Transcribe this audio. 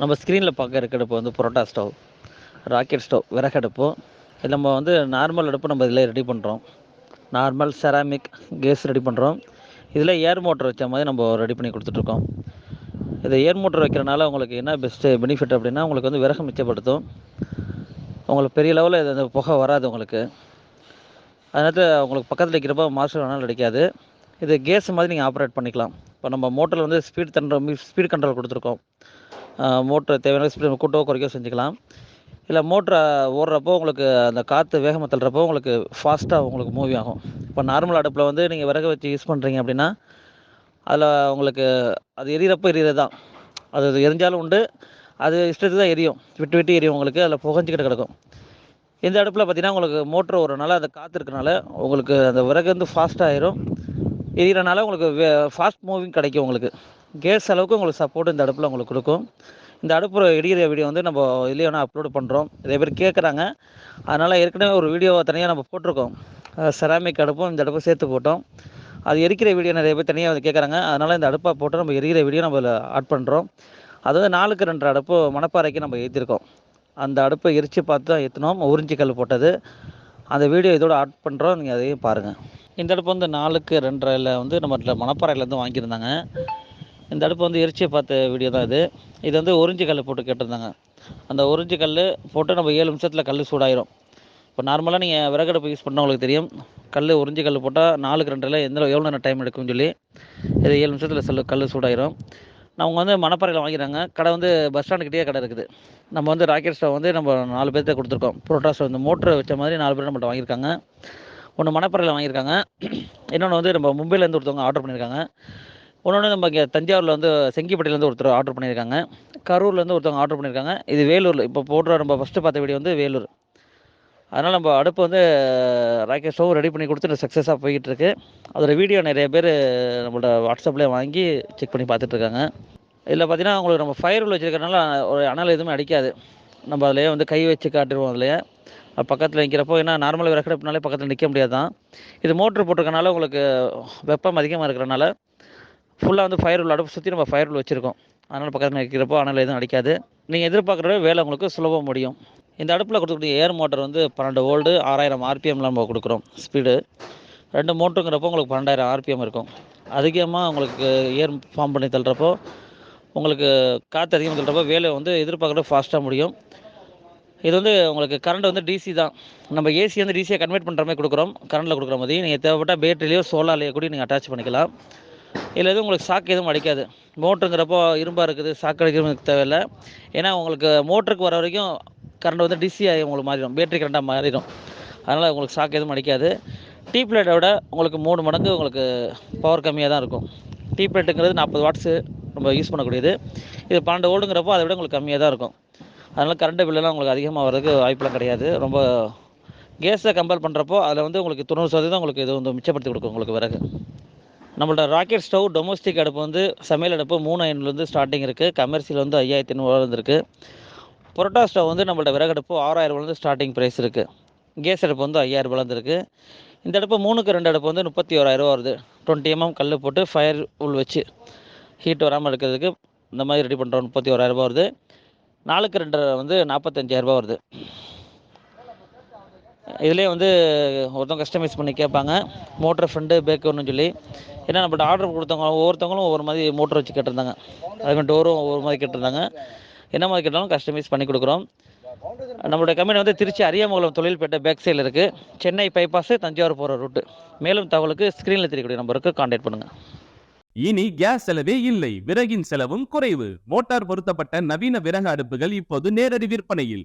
நம்ம ஸ்க்ரீனில் பார்க்க இருக்க அடுப்பு வந்து புரோட்டா ஸ்டவ் ராக்கெட் ஸ்டவ் விறகடுப்பு. இது நம்ம வந்து நார்மல் அடுப்பு நம்ம இதில் ரெடி பண்ணுறோம் நார்மல் செராமிக் கேஸ் ரெடி பண்ணுறோம் இதில் ஏர் மோட்டர் வச்ச மாதிரி நம்ம ரெடி பண்ணி கொடுத்துட்ருக்கோம். இது ஏர் மோட்டர் வைக்கிறனால உங்களுக்கு என்ன பெஸ்ட்டு பெனிஃபிட் அப்படின்னா உங்களுக்கு வந்து விறகு மிச்சப்படுத்தும். உங்களுக்கு பெரிய லெவலில் இது அந்த புகை வராது உங்களுக்கு. அதனால் உங்களுக்கு பக்கத்தில் வைக்கிறப்போ மாஸ்டர் வேணாலும் அடிக்காது. இது கேஸ் மாதிரி நீங்கள் ஆப்ரேட் பண்ணிக்கலாம். இப்போ நம்ம மோட்டரில் வந்து ஸ்பீட் தண்ட ஸ்பீட் கண்ட்ரோல் கொடுத்துருக்கோம். மோட்ரு தேவையான ஸ்பீட் கூட்டவோ குறைக்கோ செஞ்சுக்கலாம். இல்லை மோட்ரை ஓடுறப்போ உங்களுக்கு அந்த காற்று வேகமாக தள்ளுறப்போ உங்களுக்கு ஃபாஸ்ட்டாக உங்களுக்கு மூவி ஆகும். இப்போ நார்மல் அடுப்பில் வந்து நீங்கள் விறகு வச்சு யூஸ் பண்ணுறீங்க அப்படின்னா அதில் உங்களுக்கு அது எரியறப்போ எரியறது தான். அது அது எரிஞ்சாலும் உண்டு. அது இஷ்டத்துக்கு தான் எரியும். விட்டு விட்டு எரியும் உங்களுக்கு. அதில் புகஞ்சிக்கிட்டு கிடக்கும். இந்த அடுப்பில் பார்த்தீங்கன்னா உங்களுக்கு மோட்ரு ஓடுறனால அந்த காற்று இருக்கனால உங்களுக்கு அந்த விறகு வந்து ஃபாஸ்ட்டாக ஆயிரும். எரியறனால உங்களுக்கு ஃபாஸ்ட் மூவிங் கிடைக்கும் உங்களுக்கு. கேஸ் அளவுக்கு உங்களுக்கு சப்போர்ட் இந்த அடுப்பில் உங்களுக்கு கொடுக்கும். இந்த அடுப்பு எரியிற வீடியோ வந்து நம்ம இதுலேயே வேணால் அப்லோட் பண்ணுறோம் நிறைய பேர் கேட்குறாங்க அதனால் ஏற்கனவே ஒரு வீடியோ தனியாக நம்ம போட்டிருக்கோம். செராமிக் அடுப்பும் இந்த அடுப்பும் சேர்த்து போட்டோம். அது எரிக்கிற வீடியோ நிறைய பேர் தனியாக வந்து கேட்குறாங்க அதனால் இந்த அடுப்பை போட்டு நம்ம எரிகிற வீடியோ நம்ம ஆட் பண்ணுறோம் அதாவது நாலுக்கு ரெண்டு அடுப்பு மணப்பாறைக்கு நம்ம ஏற்றிருக்கோம் அந்த அடுப்பை எரித்து பார்த்து தான் ஏற்றினோம் உறிஞ்சி கல் போட்டது. அந்த வீடியோ இதோட ஆட் பண்ணுறோம் நீங்கள் அதையும் பாருங்கள் இந்த அடுப்பு வந்து நாலுக்கு ரெண்டரையில் வந்து நம்ம மணப்பாறையிலேருந்து வாங்கியிருந்தாங்க. இந்த அடுப்பு வந்து எரிச்சியை பார்த்த வீடியோ தான் இது. இது வந்து ஒரிஞ்சு கல் போட்டு கேட்டிருந்தாங்க. அந்த ஒரிஞ்சு கல் போட்டு நம்ம ஏழு நிமிஷத்தில் கல் சூடாயிரும். இப்போ நார்மலாக நீங்கள் விறகடுப்பு யூஸ் பண்ணவங்களுக்கு தெரியும். கல் உறிஞ்சி கல் போட்டால் நாலுக்கு ரெண்டில் எந்த எவ்வளோ நேரம் டைம் எடுக்கும்னு சொல்லி. இது ஏழு நிமிஷத்தில் செல்லு கல் சூடாயிரும். அவங்க வந்து மணப்பாறையில் வாங்கிறாங்க கடை வந்து பஸ் ஸ்டாண்டுக்கிட்டே கடை இருக்குது. நம்ம வந்து ராக்கெட் ஸ்டவ் வந்து நம்ம நாலு பேர்த்த கொடுத்துருக்கோம். புரோட்டா ஸ்டவ் இந்த மோட்டரை வச்ச மாதிரி நாலு பேர் நம்மகிட்ட வாங்கியிருக்காங்க. ஒன்று மணப்பாறையில் வாங்கியிருக்காங்க. இன்னொன்று வந்து நம்ம மும்பையிலேருந்து ஒருத்தவங்க ஆர்டர் பண்ணியிருக்காங்க. ஒன்று நம்ம இங்கே தஞ்சாவூரில் வந்து செங்கிப்பட்டியிலேருந்து ஒருத்தர் ஆர்டர் பண்ணியிருக்காங்க. கரூர்லேருந்து ஒருத்தவங்க ஆர்டர் பண்ணியிருக்காங்க. இது வேலூரில் இப்போ போடுற நம்ம ஃபஸ்ட்டு பார்த்த வீடியோ வந்து வேலூர். அதனால் நம்ம அடுப்பு வந்து ராக்கெட் ஸ்டவ் ரெடி பண்ணி கொடுத்து சக்ஸஸாக போய்கிட்டு இருக்கு அதோட வீடியோ நிறைய பேர் நம்மளோட வாட்ஸ்அப்லேயே வாங்கி செக் பண்ணி பார்த்துட்ருக்காங்க இதில் பார்த்தீங்கன்னா உங்களுக்கு நம்ம ஃபயர் உள்ள வச்சுருக்கறனால ஒரு அனல் எதுவுமே அடிக்காது. நம்ம அதிலேயே வந்து கை வச்சு காட்டிடுவோம் அதிலேயே. பக்கத்தில் நிற்கிறப்போ ஏன்னா நார்மல் விறக்கடுப்புனாலே பக்கத்தில் நிற்க முடியாது தான் இது மோட்ரு போட்டிருக்கனால உங்களுக்கு வெப்பம் அதிகமாக இருக்கிறனால ஃபுல்லாக வந்து ஃபயர் உள்ள அடுப்பு சுற்றி நம்ம ஃபயர் உள்ள வச்சுருக்கோம். அதனால் பக்கத்தில் நிற்கிறப்போ அனல் எதுவும் அடிக்காது. நீங்கள் எதிர்பார்க்குற வேலை உங்களுக்கு சுலபம் முடியும். இந்த அடுப்பில் கொடுக்கக்கூடிய ஏர் மோட்டர் வந்து பன்னெண்டு வோல்டு ஆறாயிரம் ஆர்பிஎம்ல நம்ம கொடுக்குறோம் ஸ்பீடு ரெண்டு மோட்டருங்கிறப்போ உங்களுக்கு பன்னெண்டாயிரம் ஆர்பிஎம் இருக்கும். அதிகமாக உங்களுக்கு ஏர் ஃபார்ம் பண்ணி தள்ளுறப்போ உங்களுக்கு காற்று அதிகமாக தள்ளுறப்போ வேலை வந்து எதிர்பார்க்குறது ஃபாஸ்ட்டாக முடியும். இது வந்து உங்களுக்கு கரண்ட் வந்து டிசி தான். நம்ம ஏசி வந்து டிசியை கன்வெர்ட் பண்ணுற மாதிரி கொடுக்குறோம். கரண்டில் கொடுக்குற மாதிரி நீங்கள் தேவைப்பட்டால் பேட்டரியிலையோ சோலாலையோ கூட நீங்கள் அட்டாச் பண்ணிக்கலாம். இதில் எதுவும் உங்களுக்கு சாக்கு எதுவும் அடிக்காது. மோட்டருங்கிறப்போ இரும்பாக இருக்குது சாக்கு அடிக்கிறதுக்கு தேவையில்லை. ஏன்னா உங்களுக்கு மோட்டருக்கு வர வரைக்கும் கரண்ட் வந்து டிசி ஆகி உங்களுக்கு மாறிடும். பேட்டரி கரண்டாக மாறிடும். அதனால் உங்களுக்கு சாக்கு எதுவும் அடிக்காது. டீ பிளேட்டை விட உங்களுக்கு மூணு மடங்கு உங்களுக்கு பவர் கம்மியாக தான் இருக்கும். டீ பிளேட்டுங்கிறது நாற்பது வாட்ஸு நம்ம யூஸ் பண்ணக்கூடியது. இது பன்னெண்டு ஓல்டுங்கிறப்போ அதை விட உங்களுக்கு கம்மியாக தான் இருக்கும். அதனால் கரண்ட் பில்லெல்லாம் உங்களுக்கு அதிகமாக வர்றதுக்கு வாய்ப்பெல்லாம் கிடையாது. ரொம்ப கேஸை கம்பேர் பண்ணுறப்போ அதில் வந்து உங்களுக்கு தொண்ணூறு சதவீதம் உங்களுக்கு இது வந்து மிச்சப்படுத்தி கொடுக்கும் உங்களுக்கு விறகு. நம்மள்ட்ட ராக்கெட் ஸ்டவ் டொமஸ்டிக் அடுப்பு வந்து சமையல் அடுப்பு மூணு ஐநூறுலேருந்து ஸ்டார்டிங் இருக்குது கமர்ஷியல் வந்து ஐயாயிரத்தி ஐநூறுவாலேருந்து இருக்குது புரோட்டா ஸ்டவ் வந்து நம்மள்ட்ட விறகடுப்பு ஆறாயிரரூபாலேருந்து ஸ்டார்டிங் ப்ரைஸ் இருக்குது கேஸ் அடுப்பு வந்து ஐயாயிரரூபாலேருந்து இருக்குது இந்த அடுப்பு மூணுக்கு ரெண்டு அடுப்பு வந்து முப்பத்தி ஓராயிரரூவா வருது. டுவெண்ட்டி எம்எம் கல் போட்டு ஃபயர் உள் வச்சு ஹீட் வராமல் இருக்கிறதுக்கு இந்த மாதிரி ரெடி பண்ணுறோம் முப்பத்தி ஓராயிரரூபா வருது. நாலுக்கு ரெண்டு வந்து நாற்பத்தஞ்சாயிரரூபா வருது. இதுலேயே வந்து ஒருத்தவங்க கஸ்டமைஸ் பண்ணி கேட்பாங்க. மோட்டர் ஃப்ரெண்டு பேக்கர்னு சொல்லி. ஏன்னா நம்மள்ட்ட ஆர்டர் கொடுத்தவங்க ஒவ்வொருத்தவங்களும் ஒவ்வொரு மாதிரி மோட்டர் வச்சு கேட்டிருந்தாங்க. அதுக்கு டோரும் ஒவ்வொரு மாதிரி கேட்டிருந்தாங்க. என்ன மாதிரி கேட்டாலும் கஸ்டமைஸ் பண்ணி கொடுக்குறோம். நம்மளுடைய கம்பெனி வந்து திருச்சி அரியமங்கலம் தொழில்பேட்டை பேக் சைடில் இருக்குது சென்னை பைபாஸ் தஞ்சாவூர் போகிற ரூட்டு மேலும் தகவலுக்கு ஸ்க்ரீனில் தெரியக்கூடிய நம்பருக்கு கான்டாக்ட் பண்ணுங்கள் இனி கேஸ் செலவே இல்லை. விறகின் செலவும் குறைவு. மோட்டார் பொருத்தப்பட்ட நவீன விறகு அடுப்புகள் இப்போது நேரடி விற்பனையில்.